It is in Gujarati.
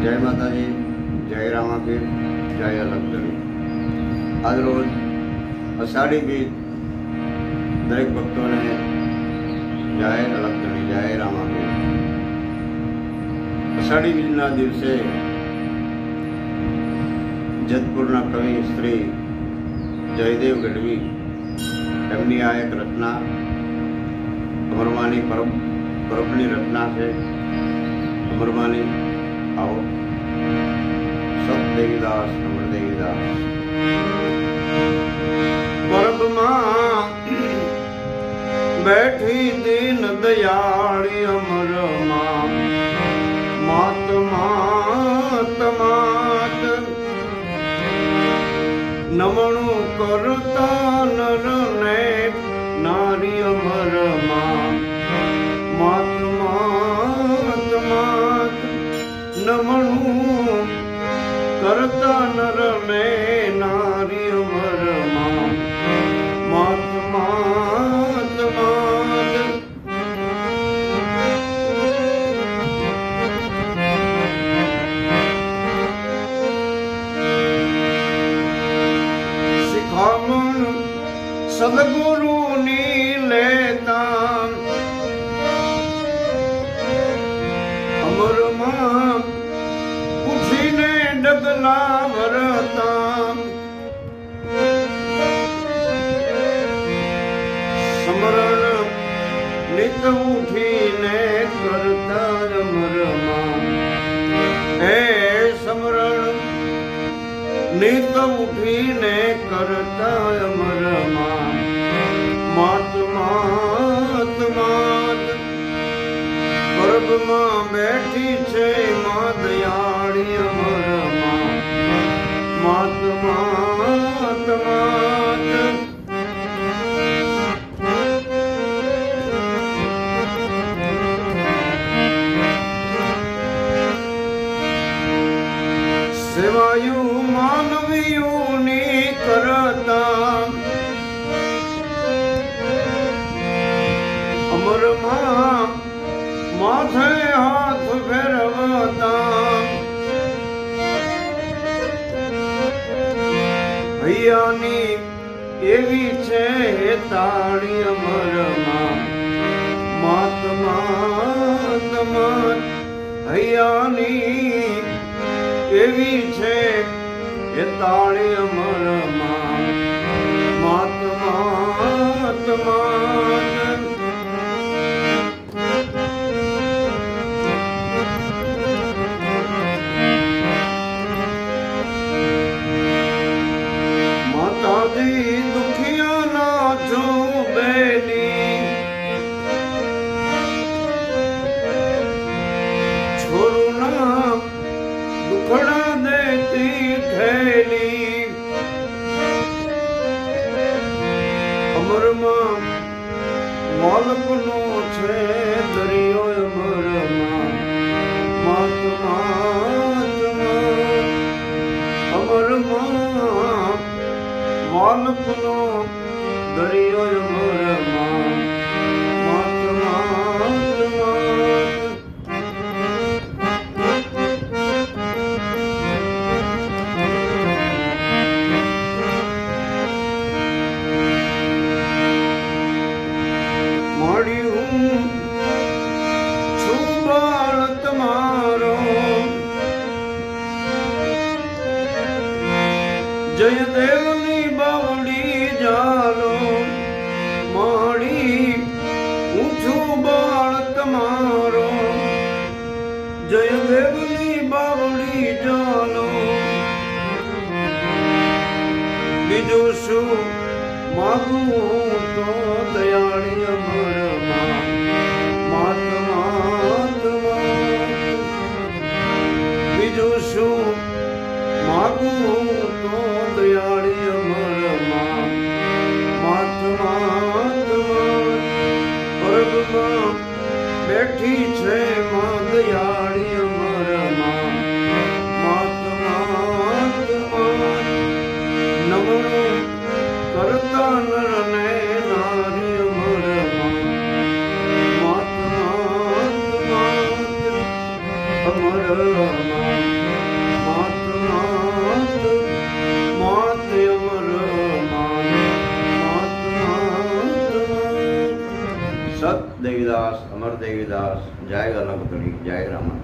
જય માતાજી જય રામાપીર જય અલગધણી આજ રોજ અષાઢી બીજ દરેક ભક્તોને જય અલગધણી જય રામાપીર અષાઢી બીજના દિવસે જતપુરના કવિ શ્રી જયદેવ ગઢવી એમની આ એક રચના અમરમાની પરબ પરબની રચના છે અમરમાની આવો સત દેવીદાસ અમર દેવીદાસ. પરબમાં બેઠી દીન દયાળી અમરમાં. માત માત માત. નમણું કરતા નર ને નારી અમરમાં. નમણું કરતા નર ને નારી અમરમાં માત સમરણ નિત ઉઠીને કરતા રમરમા હે સ્મરણ નિત ઉઠીને કરતા રમરમા માત માત માત ગર્ભમાં બેઠી છે મા દયાળી અમરમાં માત માનવીઓની કરતા. અમરમાં માથે હાથ ફેરવતા. હૈયાની એવી છે તાળી અમરમાં. માતમા માત માત હૈયાની એવી છે તાળી અમરમાં માત દરિયો અમરમાં શું માગું તો દયાળી અમરમાં સત દેવીદાસ અમર દેવીદાસ જય ગલગતડી જય રામાપીર